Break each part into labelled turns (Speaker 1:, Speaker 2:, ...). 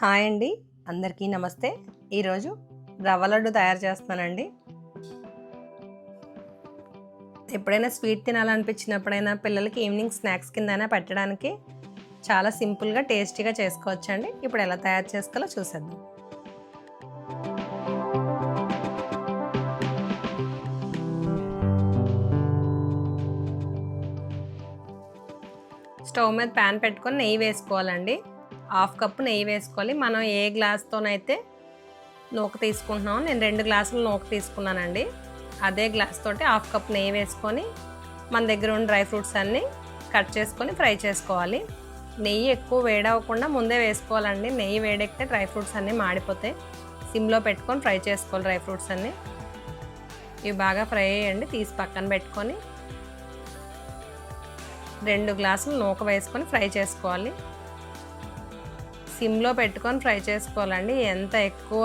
Speaker 1: Hi అండి. అందరికీ నమస్తే. ఈరోజు రవ్వ లడ్డు తయారు చేస్తానండి ఎప్పుడైనా స్వీట్ తినాలనిపించినప్పుడైనా పిల్లలకి ఈవినింగ్ స్నాక్స్ కిందైనా పెట్టడానికి చాలా సింపుల్గా టేస్టీగా చేసుకోవచ్చండి. ఇప్పుడు ఎలా తయారు చేసుకోవాలో చూసేద్దాం. స్టవ్ మీద ప్యాన్ పెట్టుకొని నెయ్యి వేసుకోవాలండి. హాఫ్ కప్పు నెయ్యి వేసుకోవాలి. మనం ఏ గ్లాస్తోనైతే నూక తీసుకుంటున్నామో నేను రెండు గ్లాసులు నూక తీసుకున్నానండి. అదే గ్లాస్ తోటి హాఫ్ కప్ నెయ్యి వేసుకొని మన దగ్గర ఉన్న డ్రై ఫ్రూట్స్ అన్నీ కట్ చేసుకొని ఫ్రై చేసుకోవాలి. నెయ్యి ఎక్కువ వేడవకుండా ముందే వేసుకోవాలండి. నెయ్యి వేడెక్కితే డ్రై ఫ్రూట్స్ అన్నీ మాడిపోతాయి. సిమ్లో పెట్టుకొని ఫ్రై చేసుకోవాలి డ్రై ఫ్రూట్స్ అన్నీ. ఇవి బాగా ఫ్రై అయ్యండి. తీసి పక్కన పెట్టుకొని రెండు గ్లాసులు నూక వేసుకొని ఫ్రై చేసుకోవాలి. సిమ్లో పెట్టుకొని ఫ్రై చేసుకోవాలండి. ఎంత ఎక్కువ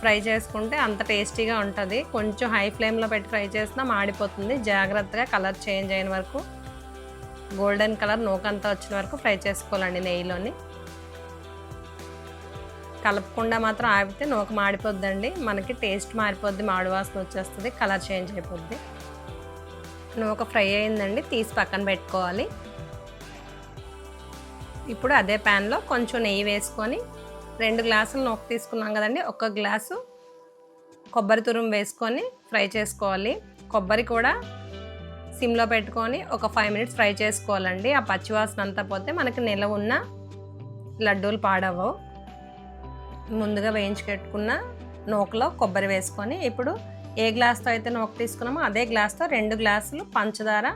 Speaker 1: ఫ్రై చేసుకుంటే అంత టేస్టీగా ఉంటుంది. కొంచెం హై ఫ్లేమ్లో పెట్టి ఫ్రై చేసినా మాడిపోతుంది. జాగ్రత్తగా కలర్ చేంజ్ అయిన వరకు గోల్డెన్ కలర్ నూకంతా వచ్చిన వరకు ఫ్రై చేసుకోవాలండి నెయ్యిలోని. కలపకుండా మాత్రం ఆపితే నూక మాడిపోద్దండి. మనకి టేస్ట్ మారిపోద్ది మాడివాసన వచ్చేస్తుంది కలర్ చేంజ్ అయిపోద్ది. నూక ఫ్రై అయిందండి తీసి పక్కన పెట్టుకోవాలి. ఇప్పుడు అదే ప్యాన్లో కొంచెం నెయ్యి వేసుకొని రెండు గ్లాసులు నూక తీసుకున్నాం కదండి. ఒక గ్లాసు కొబ్బరి తురుము వేసుకొని ఫ్రై చేసుకోవాలి. కొబ్బరి కూడా సిమ్లో పెట్టుకొని ఒక ఫైవ్ మినిట్స్ ఫ్రై చేసుకోవాలండి. ఆ పచ్చివాసన అంతా పోతే మనకి నిల ఉన్న లడ్డూలు పాడవవు ముందుగా వేయించి పెట్టుకున్న నూకలో కొబ్బరి వేసుకొని ఇప్పుడు ఏ గ్లాస్తో అయితే నూక తీసుకున్నామో అదే గ్లాస్తో రెండు గ్లాసులు పంచదార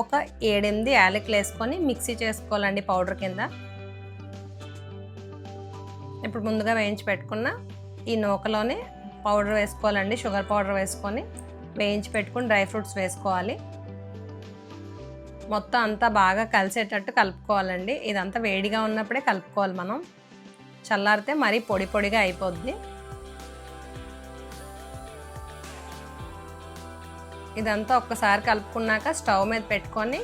Speaker 1: ఒక ఏడెనిమిది యాలకులు వేసుకొని మిక్సీ చేసుకోవాలండి పౌడర్ కింద. ఇప్పుడు ముందుగా వేయించి పెట్టుకున్న ఈ నూకలోనే పౌడర్ వేసుకోవాలండి షుగర్ పౌడర్ వేసుకొని వేయించి పెట్టుకుని డ్రై ఫ్రూట్స్ వేసుకోవాలి. మొత్తం అంతా బాగా కలిసేటట్టు కలుపుకోవాలండి. ఇదంతా వేడిగా ఉన్నప్పుడే కలుపుకోవాలి మనం. చల్లారితే మరీ పొడి పొడిగా అయిపోద్ది. ఇదంతా ఒక్కసారి కలుపుకున్నాక స్టవ్ మీద పెట్టుకొని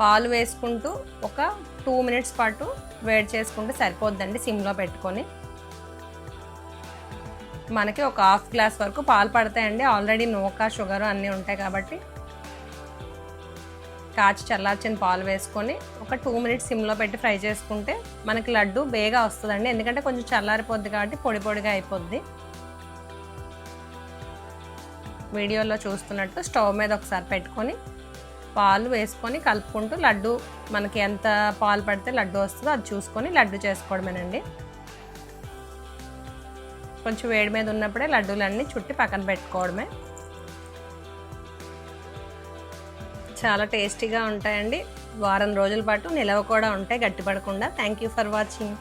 Speaker 1: పాలు వేసుకుంటూ ఒక టూ మినిట్స్ పాటు వేడి చేసుకుంటే సరిపోద్దండి సిమ్లో పెట్టుకొని. మనకి ఒక హాఫ్ గ్లాస్ వరకు పాలు పడతాయండి. ఆల్రెడీ నూక షుగర్ అన్నీ ఉంటాయి కాబట్టి కాచి చల్లార్చిన పాలు వేసుకొని ఒక టూ మినిట్స్ సిమ్లో పెట్టి ఫ్రై చేసుకుంటే మనకి లడ్డు బేగా వస్తుందండి. ఎందుకంటే కొంచెం చల్లారిపోద్ది కాబట్టి పొడి పొడిగా అయిపోద్ది. వీడియోలో చూస్తున్నట్టు స్టవ్ మీద ఒకసారి పెట్టుకొని పాలు వేసుకొని కలుపుకుంటూ లడ్డు మనకి ఎంత పాలు పడితే లడ్డు వస్తుందో అది చూసుకొని లడ్డు చేసుకోవడమేనండి. కొంచెం వేడి మీద ఉన్నప్పుడే లడ్డూలన్నీ చుట్టి పక్కన పెట్టుకోవడమే. చాలా టేస్టీగా ఉంటాయండి. వారం రోజుల పాటు నిలవ కూడా ఉంటాయి గట్టిపడకుండా థ్యాంక్ యూ ఫర్ వాచింగ్